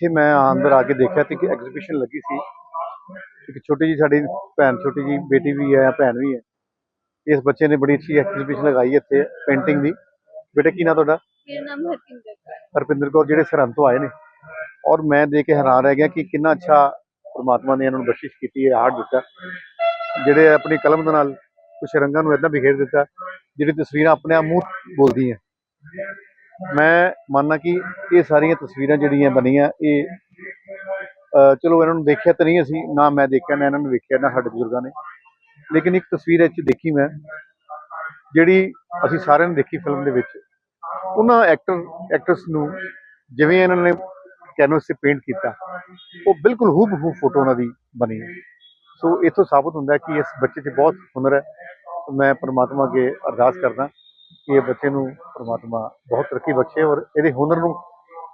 ਇੱਥੇ ਮੈਂ ਅੰਦਰ ਆ ਕੇ ਦੇਖਿਆ ਤੇ ਕਿ ਐਗਜ਼ੀਬਿਸ਼ਨ ਲੱਗੀ ਸੀ। ਇੱਕ ਛੋਟੀ ਜੀ ਸਾਡੀ ਭੈਣ ਛੋਟੀ ਜੀ ਬੇਟੀ ਵੀ ਹੈ ਭੈਣ ਵੀ ਹੈ। ਇਸ ਬੱਚੇ ਨੇ ਬੜੀ ਅੱਛੀ ਐਗਜ਼ੀਬਿਸ਼ਨ ਲਗਾਈ ਇੱਥੇ ਪੇਂਟਿੰਗ ਦੀ। ਬੇਟਾ ਕੀ ਨਾਂ ਤੁਹਾਡਾ? ਮੇਰਾ ਨਾਮ ਹਰਪਿੰਦਰ ਕੌਰ ਹੈ। ਹਰਪਿੰਦਰ ਕੌਰ ਜਿਹੜੇ ਸਰਹੰਦ ਤੋਂ ਆਏ ਨੇ। ਔਰ ਮੈਂ ਦੇਖ ਕੇ ਹੈਰਾਨ ਰਹਿ ਗਿਆ ਕਿ ਕਿੰਨਾ ਅੱਛਾ ਪ੍ਰਮਾਤਮਾ ਨੇ ਇਹਨਾਂ ਨੂੰ ਬਖਸ਼ਿਸ਼ ਕੀਤੀ ਹੈ ਆਰਟ ਦਿੱਤਾ ਜਿਹੜੇ ਆਪਣੀ ਕਲਮ ਦੇ ਨਾਲ ਕੁਝ ਰੰਗਾਂ ਨੂੰ ਇਦਾਂ ਬਿਖੇਰ ਦਿੱਤਾ ਜਿਹੜੀ ਤਸਵੀਰਾਂ ਆਪਣੇ ਆਪ ਮੂੰਹ ਬੋਲਦੀਆਂ। ਮੈਂ ਮੰਨਣਾ ਕਿ ਇਹ ਸਾਰੀਆਂ ਤਸਵੀਰਾਂ ਜਿਹੜੀਆਂ ਬਣੀਆਂ, ਇਹ ਚਲੋ ਇਹਨਾਂ ਨੂੰ ਦੇਖਿਆ ਤਾਂ ਨਹੀਂ ਅਸੀਂ, ਨਾ ਮੈਂ ਦੇਖਿਆ, ਨਾ ਇਹਨਾਂ ਨੂੰ ਵੇਖਿਆ, ਨਾ ਸਾਡੇ ਬਜ਼ੁਰਗਾਂ ਨੇ। ਲੇਕਿਨ ਇੱਕ ਤਸਵੀਰ ਇਹ 'ਚ ਦੇਖੀ ਮੈਂ, ਜਿਹੜੀ ਅਸੀਂ ਸਾਰਿਆਂ ਨੇ ਦੇਖੀ ਫਿਲਮ ਦੇ ਵਿੱਚ, ਉਹਨਾਂ ਐਕਟਰ ਐਕਟਰਸ ਨੂੰ ਜਿਵੇਂ ਇਹਨਾਂ ਨੇ ਕੈਨਵਸ ਤੇ ਪੇਂਟ ਕੀਤਾ, ਉਹ ਬਿਲਕੁਲ ਹੂਬਹੂ ਫੋਟੋ ਉਹਨਾਂ ਦੀ ਬਣੀ ਹੈ। ਸੋ ਇਥੋਂ ਸਾਬਤ ਹੁੰਦਾ ਕਿ ਇਸ ਬੱਚੇ 'ਚ ਬਹੁਤ ਹੁਨਰ ਹੈ। ਮੈਂ ਪਰਮਾਤਮਾ ਅੱਗੇ ਅਰਦਾਸ ਕਰਦਾ ਕਿ ਇਹ ਬੱਚੇ ਨੂੰ ਪ੍ਰਮਾਤਮਾ ਬਹੁਤ ਤਰੱਕੀ ਬਖਸ਼ੇ ਔਰ ਇਹਦੇ ਹੁਨਰ ਨੂੰ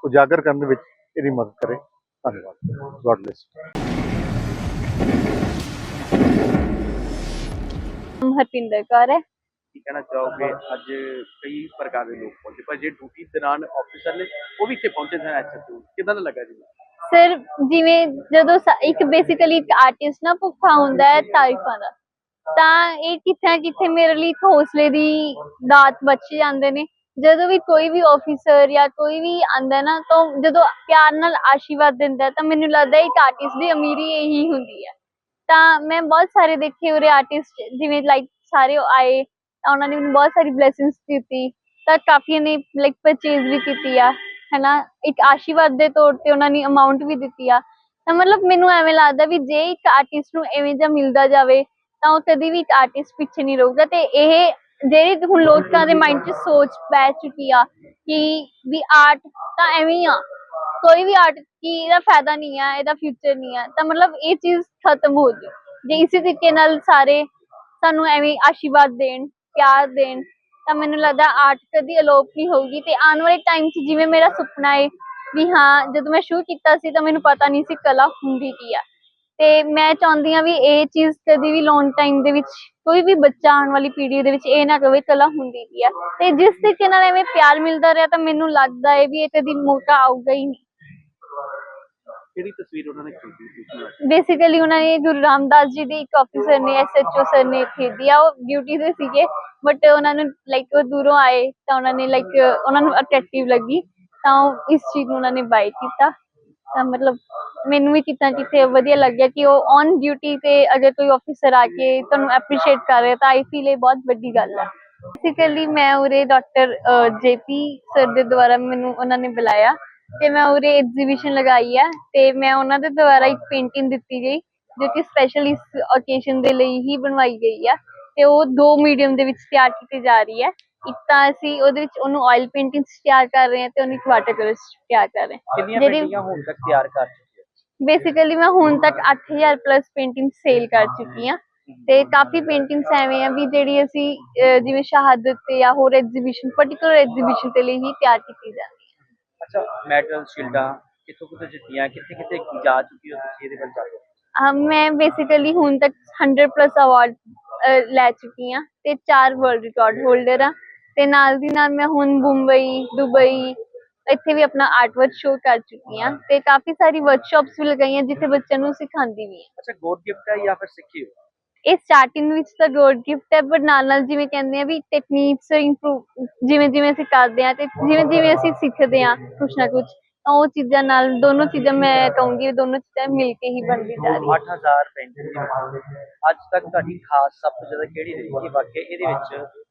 ਉਜਾਗਰ ਕਰਨ ਦੇ ਵਿੱਚ ਇਹਦੀ ਮਦਦ ਕਰੇ। ਧੰਨਵਾਦ। ਗੋਡ ਬlesਸ ਹਰਪਿੰਦਰ ਕੌਰ ਹੈ। ਕੀ ਕਹਿਣਾ ਚਾਹੋਗੇ? ਅੱਜ ਕਈ ਪ੍ਰਕਾਰ ਦੇ ਲੋਕ ਪਹੁੰਚੇ ਪਰ ਜੇ ਡਿਊਟੀ ਦੌਰਾਨ ਆਫੀਸਰ ਨੇ ਉਹ ਵੀ ਇੱਥੇ ਪਹੁੰਚੇ ਸਨ ਐਸਐਸਓ ਕਿਦਾਂ ਦਾ ਲੱਗਾ ਜੀ? ਸਰ ਜਿਵੇਂ ਜਦੋਂ ਇੱਕ ਬੇਸਿਕਲੀ ਇੱਕ ਆਰਟਿਸਟ ਨਾ ਭੁੱਖਾ ਹੁੰਦਾ ਹੈ ਤਾਰੀਫਾਂ ਦਾ ਤਾਂ ਇਹ ਕਿੱਥੇ ਕਿੱਥੇ ਮੇਰੇ ਲਈ ਹੌਸਲੇ ਦੀ ਦਾਤ ਬਚ ਜਾਂਦੇ ਨੇ। ਜਦੋਂ ਵੀ ਕੋਈ ਵੀ ਆਫੀਸਰ ਜਾਂ ਕੋਈ ਵੀ ਆਂਦਾ ਨਾ, ਤਾਂ ਜਦੋਂ ਪਿਆਰ ਨਾਲ ਆਸ਼ੀਰਵਾਦ ਦਿੰਦਾ, ਤਾਂ ਮੈਨੂੰ ਲੱਗਦਾ ਇੱਕ ਆਰਟਿਸਟ ਦੀ ਅਮੀਰੀ ਇਹੀ ਹੁੰਦੀ ਹੈ ਤਾਂ ਮੈਂ ਬਹੁਤ ਸਾਰੇ ਦੇਖੇ ਉਰੇ ਆਰਟਿਸਟ ਜਿਵੇਂ ਲਾਈਕ ਸਾਰੇ ਆਏ, ਤਾਂ ਉਹਨਾਂ ਨੇ ਮੈਨੂੰ ਬਹੁਤ ਸਾਰੀ ਬਲੇਸਿੰਗਸ ਦਿੱਤੀ। ਤਾਂ ਕਾਫੀਆਂ ਨੇ ਲਾਈਕ ਪਰਚੇਜ਼ ਵੀ ਕੀਤੀ ਆ, ਹਨਾ? ਇੱਕ ਆਸ਼ੀਰਵਾਦ ਦੇ ਤੌਰ ਤੇ ਉਹਨਾਂ ਨੇ ਅਮਾਉਂਟ ਵੀ ਦਿੱਤੀ ਆ। ਤਾਂ ਮਤਲਬ ਮੈਨੂੰ ਐਵੇਂ ਲੱਗਦਾ ਵੀ ਜੇ ਇੱਕ ਆਰਟਿਸਟ ਨੂੰ ਐਵੇਂ ਜਿਹਾ ਮਿਲਦਾ ਜਾਵੇ, ਤਾਂ ਉਹ ਕਦੀ ਵੀ ਇੱਕ ਆਰਟਿਸਟ ਪਿੱਛੇ ਨਹੀਂ ਰਹੂਗਾ। ਤੇ ਇਹ ਜਿਹੜੀ ਹੁਣ ਲੋਕਾਂ ਦੇ ਮਾਈਂਡ 'ਚ ਸੋਚ ਪੈ ਚੁੱਕੀ ਆ ਕਿ ਵੀ ਆਰਟ ਤਾਂ ਐਵੇਂ ਹੀ ਆ, ਕੋਈ ਵੀ ਆਰਟ ਕੀ ਇਹਦਾ ਫਾਇਦਾ ਨਹੀਂ ਆ, ਇਹਦਾ ਫਿਊਚਰ ਨਹੀਂ ਆ, ਤਾਂ ਮਤਲਬ ਇਹ ਚੀਜ਼ ਖਤਮ ਹੋ ਜੇ ਜੇ ਇਸੇ ਤਰੀਕੇ ਨਾਲ ਸਾਰੇ ਸਾਨੂੰ ਐਵੇਂ ਆਸ਼ੀਰਵਾਦ ਦੇਣ, ਪਿਆਰ ਦੇਣ, ਤਾਂ ਮੈਨੂੰ ਲੱਗਦਾ ਆਰਟ ਕਦੀ ਅਲੋਪ ਨਹੀਂ ਹੋਊਗੀ ਤੇ ਆਉਣ ਵਾਲੇ ਟਾਈਮ 'ਚ ਜਿਵੇਂ ਮੇਰਾ ਸੁਪਨਾ ਹੈ ਵੀ ਹਾਂ, ਜਦੋਂ ਮੈਂ ਸ਼ੁਰੂ ਕੀਤਾ ਸੀ ਤਾਂ ਮੈਨੂੰ ਪਤਾ ਨਹੀਂ ਸੀ ਕਲਾ ਹੁੰਦੀ ਕੀ ਆ। ਤੇ ਮੈਂ ਚਾਹੁੰਦੀ ਆ ਵੀ ਇਹ ਚੀਜ਼ ਕਦੀ ਵੀ ਲੌਂਗ ਟਾਈਮ ਦੇ ਵਿੱਚ ਕੋਈ ਵੀ ਬੱਚਾ ਆਉਣ ਵਾਲੀ ਪੀੜ੍ਹੀ ਦੇ ਵਿੱਚ ਇਹ ਨਾ ਕਵੇ ਕਲਾ ਹੁੰਦੀ ਕੀ ਆ। ਤੇ ਜਿਸ ਤਰੀਕੇ ਨਾਲ ਐਵੇਂ ਪਿਆਰ ਮਿਲਦਾ ਰਿਹਾ ਤਾਂ ਮੈਨੂੰ ਲੱਗਦਾ ਹੈ ਵੀ ਇਹ ਕਦੀ ਮੌਕਾ ਆਊਗਾ ਹੀ ਨਹੀਂ। ਕਿਹੜੀ ਤਸਵੀਰ ਉਹਨਾਂ ਨੇ ਖਰੀਦੀ ਸੀ? ਬੇਸਿਕਲੀ ਉਹਨਾਂ ਨੇ ਗੁਰੂ ਰਾਮਦਾਸ ਜੀ ਦੇ ਇੱਕ ਆਫੀਸਰ ਨੇ ਐਸਐਚਓ ਸਰ ਨੇ ਖਰੀਦੀ ਆ ਉਹ ਡਿਊਟੀ ਤੇ ਸੀਗੇ ਬਟ ਉਹਨਾਂ ਨੂੰ ਲਾਈਕ ਉਹ ਦੂਰੋਂ ਆਏ ਤਾਂ ਉਹਨਾਂ ਨੇ ਲਾਈਕ ਉਹਨਾਂ ਨੂੰ ਅਟਰੈਕਟਿਵ ਲੱਗੀ ਤਾਂ ਇਸ ਚੀਜ਼ ਨੂੰ ਉਹਨਾਂ ਨੇ ਬਾਈ ਕੀਤਾ। ਤਾਂ ਮਤਲਬ ਮੈਨੂੰ ਵੀ ਕਿਤੇ ਨਾ ਵਧੀਆ ਲੱਗਿਆ ਕਿ ਉਹ ਔਨ ਡਿਊਟੀ ਤੇ ਅਗਰ ਕੋਈ ਆਫੀਸਰ ਆ ਕੇ ਤੁਹਾਨੂੰ ਐਪਰੀਸ਼ੀਏਟ ਕਰ ਰਿਹਾ ਤਾਂ ਆਈ ਫੀਲ ਇਹ ਬਹੁਤ ਵੱਡੀ ਗੱਲ ਹੈ ਬੇਸਿਕਲੀ ਮੈਂ ਉਰੇ ਡਾਕਟਰ ਜੇਪੀ ਸਰ ਦੇ ਦੁਆਰਾ ਮੈਨੂੰ ਉਹਨਾਂ ਨੇ ਬੁਲਾਇਆ ਤੇ ਮੈਂ ਉਰੇ ਐਗਜ਼ੀਬਿਸ਼ਨ ਲਗਾਈ ਹੈ ਤੇ ਮੈਂ ਉਹਨਾਂ ਦੇ ਦੁਆਰਾ ਇੱਕ ਪੇਂਟਿੰਗ ਦਿੱਤੀ ਗਈ ਜੋ ਕਿ ਸਪੈਸ਼ਲ ਇਸ ਓਕੇਸ਼ਨ ਦੇ ਲਈ ਹੀ ਬਣਵਾਈ ਗਈ ਹੈ ਤੇ ਉਹ ਦੋ ਮੀਡੀਅਮ ਦੇ ਵਿੱਚ ਤਿਆਰ ਕੀਤੀ ਜਾ ਰਹੀ ਹੈ। ਇੱਕ ਤਾਂ ਅਸੀਂ ਉਹਦੇ ਵਿੱਚ ਉਹਨੂੰ ਆਇਲ ਪੇਂਟਿੰਗਸ ਤਿਆਰ ਕਰ ਰਹੇ ਹਾਂ ਤੇ ਉਹਨੂੰ ਵਾਟਰ ਕਲਰਸ ਤਿਆਰ ਕਰ ਰਹੇ ਹਾਂ। ਕਿੰਨੀਆਂ ਪੇਂਟਿੰਗਾਂ ਹੁਣ ਤੱਕ ਤਿਆਰ ਕਰ ਚੁੱਕੇ ਹੋ? ਬੇਸਿਕਲੀ ਮੈਂ ਹੁਣ ਤੱਕ 8000 ਪਲੱਸ ਪੇਂਟਿੰਗ ਸੇਲ ਕਰ ਚੁੱਕੀ ਹਾਂ ਤੇ ਕਾਫੀ ਪੇਂਟਿੰਗਸ ਐਵੇਂ ਆ ਵੀ ਜਿਹੜੀ ਅਸੀਂ ਜਿਵੇਂ ਸ਼ਹਾਦਤ ਤੇ ਜਾਂ ਹੋਰ ਐਗਜ਼ੀਬਿਸ਼ਨ ਪਾਰਟਿਕੂਲਰ ਐਗਜ਼ੀਬਿਸ਼ਨ ਦੇ ਲਈ ਹੀ ਤਿਆਰ ਕੀਤੀ ਜਾਂਦੀ ਹੈ। ਅੱਛਾ ਮੈਡਲ ਸ਼ੀਲਡਾਂ ਕਿੱਥੋਂ ਕਿੱਥੋਂ ਜਿੱਤੀਆਂ ਕਿੱਥੇ ਕਿੱਥੇ ਜਾ ਚੁੱਕੀ ਹੋ ਤੁਸੀਂ ਇਹਦੇ ਬਾਰੇ ਜਾਣੋ ਅਹ, ਮੈਂ ਬੇਸਿਕਲੀ ਹੁਣ ਤੱਕ 100 ਪਲੱਸ ਅਵਾਰਡ ਲੈ ਚੁੱਕੀ ਹਾਂ ਤੇ ਚਾਰ ਵਰਲਡ ਰਿਕਾਰਡ ਹੋਲਡਰ ਆ। ਤੇ ਨਾਲ ਦੀ ਨਾਲ ਮੈਂ ਹੁਣ ਮੁੰਬਈ ਦੁਬਈ ਇੱਥੇ ਵੀ ਆਪਣਾ ਆਰਟ ਵਰਕ ਸ਼ੋਅ ਕਰ ਚੁੱਕੀ ਹਾਂ ਤੇ ਕਾਫੀ ਸਾਰੀ ਵਰਕਸ਼ਾਪਸ ਵੀ ਲਗਾਈਆਂ ਜਿੱਥੇ ਬੱਚਿਆਂ ਨੂੰ ਸਿਖਾਉਂਦੀ ਵੀ ਹਾਂ। ਅੱਛਾ ਗੋਡ ਗਿਫਟ ਹੈ ਜਾਂ ਫਿਰ ਸਿੱਖੀ ਹੋ ਇਹ ਸਟਾਰਟਿੰਗ ਵਿੱਚ ਤਾਂ ਗੋਡ ਗਿਫਟ ਹੈ ਪਰ ਨਾਲ ਨਾਲ ਜਿਵੇਂ ਕਹਿੰਦੇ ਆ ਵੀ ਟੈਕਨੀਕਸ ਇੰਪਰੂਵ ਜਿਵੇਂ ਜਿਵੇਂ ਅਸੀਂ ਕਰਦੇ ਆ ਤੇ ਜਿਵੇਂ ਜਿਵੇਂ ਅਸੀਂ ਸਿੱਖਦੇ ਆ ਕੁਛ ਨਾ ਕੁਛ ਤਾਂ ਉਹ ਚੀਜ਼ਾਂ ਨਾਲ ਦੋਨੋਂ ਚੀਜ਼ਾਂ ਮੈਂ ਕਹੂੰਗੀ ਦੋਨੋਂ ਚੀਜ਼ਾਂ ਮਿਲ ਕੇ ਹੀ ਬਣਦੀ ਜਾ ਰਹੀ ਹੈ। 8000 ਪੇਂਟਿੰਗ। ਅੱਜ ਤੱਕ ਤੁਹਾਡੀ ਖਾਸ ਸਭ ਤੋਂ ਜ਼ਿਆਦਾ ਕਿਹੜੀ ਰਹੀ ਕਿ ਵਾਕਿਆ ਇਹਦੇ ਵਿੱਚ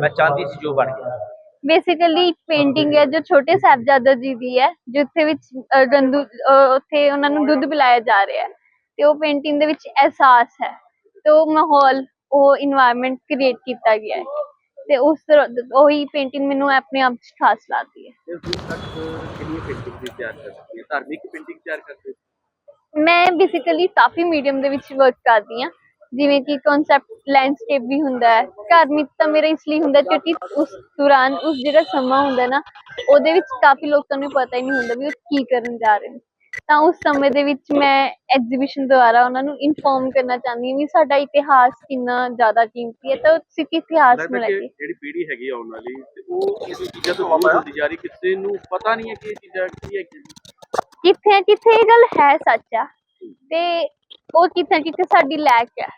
ਮੈਂ ਚਾਹੁੰਦੀ ਸੀ ਜੋ ਬਣ ਗਿਆ। ਬੇਸਿਕਲੀ ਇੱਕ ਪੇਂਟਿੰਗ ਹੈ ਜੋ ਛੋਟੇ ਸਾਹਿਬਜ਼ਾਦਾ ਜੀ ਦੀ ਹੈ ਜਿੱਥੇ ਵਿੱਚ ਅਹ, ਅਹ, ਉੱਥੇ ਉਹਨਾਂ ਨੂੰ ਦੁੱਧ ਪਿਲਾਇਆ ਜਾ ਰਿਹਾ ਹੈ। ਤੇ ਉਹ ਪੇਂਟਿੰਗ ਦੇ ਵਿੱਚ ਅਹਿਸਾਸ ਹੈ। ਤੇ ਉਹ ਮਾਹੌਲ ਉਹ ਇਨਵਾਇਰਨਮੈਂਟ ਕ੍ਰੀਏਟ ਕੀਤਾ ਗਿਆ ਹੈ। ਤੇ ਉਸ ਤਰ੍ਹਾਂ ਉਹੀ ਪੇਂਟਿੰਗ ਮੈਨੂੰ ਆਪਣੇ ਆਪ 'ਚ ਖਾਸ ਲੱਗਦੀ ਹੈ। ਤੇ ਹੁਣ ਤੱਕ ਕਿੰਨੀ ਪੇਂਟਿੰਗ ਦੀ ਤਿਆਰ ਕਰ ਚੁੱਕੀ ਹੈ? ਧਾਰਮਿਕ ਪੇਂਟਿੰਗ ਤਿਆਰ ਕਰਦੇ ਹੋ? ਮੈਂ ਬੇਸਿਕਲੀ ਕਾਫੀ ਮੀਡੀਅਮ ਦੇ ਵਿੱਚ ਵਰਕ ਕਰਦੀ ਹਾਂ। ਜਿਵੇਂ ਕਿ ਕਨਸੈਪਟ ਲੈਂਡਸਕੇਪ ਵੀ ਹੁੰਦਾ ਹੈ। ਧਾਰਮਿਕ ਤਾਂ ਮੇਰਾ ਇਸ ਲਈ ਹੁੰਦਾ ਕਿਉਂਕਿ ਉਸ ਦੌਰਾਨ ਉਸ ਜਿਹੜਾ ਸਮਾਂ ਹੁੰਦਾ ਨਾ ਉਹਦੇ ਵਿੱਚ ਕਾਫੀ ਲੋਕਾਂ ਨੂੰ ਪਤਾ ਹੀ ਨਹੀਂ ਹੁੰਦਾ ਵੀ ਉਹ ਕੀ ਕਰਨ ਜਾ ਰਹੇ ਨੇ। ਤਾਂ ਉਸ ਸਮੇਂ ਦੇ ਵਿੱਚ ਮੈਂ ਐਗਜ਼ੀਬਿਸ਼ਨ ਦੁਆਰਾ ਉਹਨਾਂ ਨੂੰ ਇਨਫੋਰਮ ਕਰਨਾ ਚਾਹੁੰਦੀ ਹਾਂ ਵੀ ਸਾਡਾ ਇਤਿਹਾਸ ਕਿੰਨਾ ਜ਼ਿਆਦਾ ਕੀਮਤੀ ਹੈ ਤਾਂ ਸਿੱਖ ਇਤਿਹਾਸ ਨੂੰ ਲੈ ਕਿ। ਜਿਹੜੀ ਪੀੜ੍ਹੀ ਹੈਗੀ ਆਉਣ ਵਾਲੀ ਤੇ ਉਹ ਇਹ ਚੀਜ਼ਾਂ ਤੋਂ ਦੂਰ ਹੁੰਦੀ ਜਾ ਰਹੀ ਕਿਸੇ ਨੂੰ ਪਤਾ ਨਹੀਂ ਹੈ ਕਿ ਇਹ ਚੀਜ਼ਾਂ ਕੀ ਹੈ ਕਿੱਥੇ ਕਿੱਥੇ ਇਹ ਗੱਲ ਹੈ ਸੱਚ ਆ। ਤੇ ਉਹ ਕਿੱਥੇ ਕਿੱਥੇ ਸਾਡੀ ਲੈਕ ਹੈ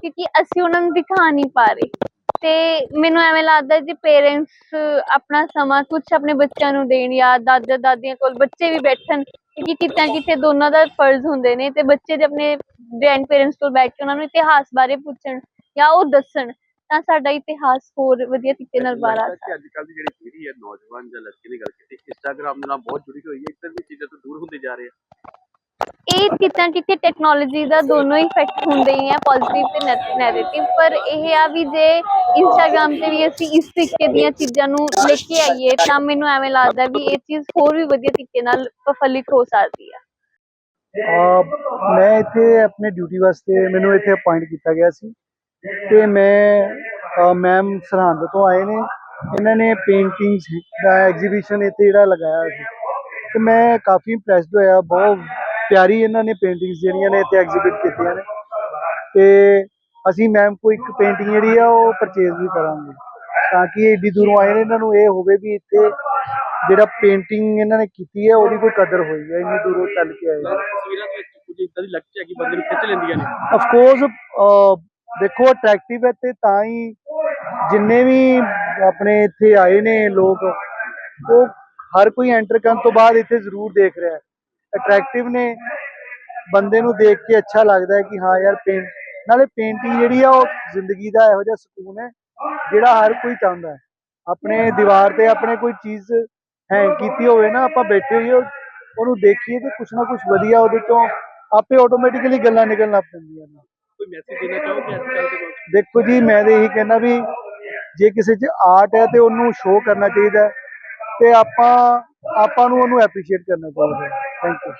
ਕਿਉਂਕਿ ਅਸੀਂ ਉਹਨਾਂ ਨੂੰ ਦਿਖਾ ਨਹੀਂ ਪਾ ਰਹੇ। ਤੇ ਮੈਨੂੰ ਐਵੇਂ ਲੱਗਦਾ ਜੇ ਪੇਰੈਂਟਸ ਆਪਣਾ ਸਮਾਂ ਕੁਝ ਆਪਣੇ ਬੱਚਿਆਂ ਨੂੰ ਦੇਣ ਜਾਂ ਦਾਦਾ ਦਾਦੀਆਂ ਕੋਲ ਬੱਚੇ ਵੀ ਬੈਠਣ, ਕਿਉਂਕਿ ਕਿਤੇ ਨਾ ਕਿਤੇ ਦੋਨਾਂ ਦਾ ਫਰਜ਼ ਹੁੰਦੇ ਨੇ ਤੇ ਬੱਚੇ ਜੇ ਆਪਣੇ ਗ੍ਰੈਂਡ ਪੇਰੈਂਟਸ ਕੋਲ ਬੈਠ ਕੇ ਉਹਨਾਂ ਨੂੰ ਇਤਿਹਾਸ ਬਾਰੇ ਪੁੱਛਣ ਜਾਂ ਉਹ ਦੱਸਣ, ਤਾਂ ਸਾਡਾ ਇਤਿਹਾਸ ਹੋਰ ਵਧੀਆ ਤਰੀਕੇ ਨਾਲ ਬਾਹਰ ਆ ਲੱਗਦਾ ਕਿ ਅੱਜ ਕੱਲ੍ਹ ਦੀ ਜਿਹੜੀ ਪੀੜ੍ਹੀ ਹੈ, ਨੌਜਵਾਨ ਜਾਂ ਲੜਕੇ ਦੀ ਗੱਲ ਕੀਤੀ ਇੰਸਟਾਗ੍ਰਾਮ ਦੇ ਨਾਲ ਬਹੁਤ ਜੁੜੀ ਹੋਈ ਹੈ ਇਸ ਤਰ੍ਹਾਂ ਦੀ ਚੀਜ਼ਾਂ ਤੋਂ ਦੂਰ ਹੁੰਦੇ ਜਾ ਰਹੇ ਆ। ਇਹ ਕਿਤੇ ਕਿਤੇ ਟੈਕਨੋਲੋਜੀ ਦਾ ਦੋਨੋਂ ਇਫੈਕਟ ਹੁੰਦੇ ਹੀ ਆ ਪੋਜ਼ਿਟਿਵ ਤੇ ਨੈਗੇਟਿਵ ਪਰ ਇਹ ਆ ਵੀ ਜੇ ਇੰਸਟਾਗ੍ਰam ਤੇ ਵੀ ਅਸੀਂ ਇਸ ਤਰੀਕੇ ਦੀਆਂ ਚੀਜ਼ਾਂ ਨੂੰ ਲੈ ਕੇ ਆਈਏ, ਤਾਂ ਮੈਨੂੰ ਐਵੇਂ ਲੱਗਦਾ ਵੀ ਇਹ ਚੀਜ਼ ਹੋਰ ਵੀ ਵਧੀਆ ਤਰੀਕੇ ਨਾਲ ਪ੍ਰਫੁੱਲਿਤ ਹੋ ਸਕਦੀ ਆ। ਮੈਂ ਇੱਥੇ ਆਪਣੇ ਡਿਊਟੀ ਵਾਸਤੇ ਮੈਨੂੰ ਇੱਥੇ ਅਪਾਇੰਟ ਕੀਤਾ ਗਿਆ ਸੀ ਤੇ ਮੈਂ ਮੈਮ ਸਰਹੰਦ ਤੋਂ ਆਏ ਨੇ। ਇਹਨਾਂ ਨੇ ਪੇਂਟਿੰਗਸ ਦਾ ਐਗਜ਼ੀਬਿਸ਼ਨ ਇੱਥੇ ਜਿਹੜਾ ਲਗਾਇਆ ਸੀ। ਤੇ ਮੈਂ ਕਾਫੀ ਇੰਪ੍ਰੈਸਡ ਹੋਇਆ, ਬਹੁਤ ਪਿਆਰੀ ਇਹਨਾਂ ਨੇ ਪੇਂਟਿੰਗਸ ਜਿਹੜੀਆਂ ਨੇ ਇੱਥੇ ਐਗਜ਼ੀਬਿਟ ਕੀਤੀਆਂ ਨੇ। ਤੇ ਅਸੀਂ ਮੈਮ ਕੋ ਇੱਕ ਪੇਂਟਿੰਗ ਜਿਹੜੀ ਆ ਉਹ ਪਰਚੇਜ਼ ਵੀ ਕਰਾਂਗੇ। ਤਾਂ ਕਿ ਏਡੀ ਦੂਰੋਂ ਆਏ ਨੇ ਇਹਨਾਂ ਨੂੰ ਇਹ ਹੋਵੇ ਵੀ ਇੱਥੇ ਜਿਹੜਾ ਪੇਂਟਿੰਗ ਇਹਨਾਂ ਨੇ ਕੀਤੀ ਹੈ ਉਹਦੀ ਕੋਈ ਕਦਰ ਹੋਈ ਹੈ ਇੰਨੀ ਦੂਰੋਂ ਚੱਲ ਕੇ ਆਏ ਨੇ। ਤਸਵੀਰਾਂ ਦੇ ਵਿੱਚ ਕੁਝ ਇਦਾਂ ਦੀ ਲੱਗਦੀ ਹੈ ਕਿ ਬੰਦੇ ਨੂੰ ਖਿੱਚ ਲੈਂਦੀਆਂ ਨੇ। ਆਫ ਕੋਰਸ ਦੇਖੋ ਅਟਰੈਕਟਿਵ ਹੈ ਤੇ ਤਾਂ ਹੀ ਜਿੰਨੇ ਵੀ ਆਪਣੇ ਇੱਥੇ ਆਏ ਨੇ ਲੋਕ ਉਹ ਹਰ ਕੋਈ ਐਂਟਰ ਕਰਨ ਤੋਂ ਬਾਅਦ ਇੱਥੇ ਜ਼ਰੂਰ ਦੇਖ ਰਿਹਾ ਹੈ। ਅਟਰੈਕਟਿਵ ਨੇ। ਬੰਦੇ ਨੂੰ ਦੇਖ ਕੇ ਅੱਛਾ ਲੱਗਦਾ ਹੈ ਕਿ ਹਾਂ ਯਾਰ ਪੇਂਟ ਨਾਲੇ ਪੇਂਟਿੰਗ ਜਿਹੜੀ ਆ ਉਹ ਜ਼ਿੰਦਗੀ ਦਾ ਇਹੋ ਜਿਹਾ ਸਕੂਨ ਹੈ ਜਿਹੜਾ ਹਰ ਕੋਈ ਚਾਹੁੰਦਾ ਹੈ। ਆਪਣੇ ਦੀਵਾਰ ਤੇ ਆਪਣੇ ਕੋਈ ਚੀਜ਼ ਹੈਂਗ ਕੀਤੀ ਹੋਵੇ ਨਾ ਆਪਾਂ ਬੈਠੇ ਹੋਈਏ ਉਹ- ਉਹਨੂੰ ਦੇਖੀਏ ਤੇ ਕੁਛ ਨਾ ਕੁਛ ਵਧੀਆ ਉਹਦੇ ਤੋਂ ਆਪੇ ਆਟੋਮੈਟਿਕਲੀ ਗੱਲਾਂ ਨਿਕਲਣ ਲੱਗ ਪੈਂਦੀਆਂ ਨੇ। ਕੋਈ ਮੈਸੇਜ ਦੇਣਾ ਚਾਹੋਗੇ ਅੱਜ ਕੱਲ੍ਹ ਦੇ ਨੌਜਵਾਨ ਦੇਖੋ ਜੀ ਮੈਂ ਤਾਂ ਇਹੀ ਕਹਿੰਦਾ ਵੀ ਜੇ ਕਿਸੇ 'ਚ ਆਰਟ ਹੈ ਤੇ ਉਹਨੂੰ ਸ਼ੋਅ ਕਰਨਾ ਚਾਹੀਦਾ ਤੇ ਆਪਾਂ ਆਪਾਂ ਨੂੰ ਉਹਨੂੰ ਐਪਰੀਸ਼ੀਏਟ ਕਰਨਾ ਚਾਹੀਦਾ Thank you.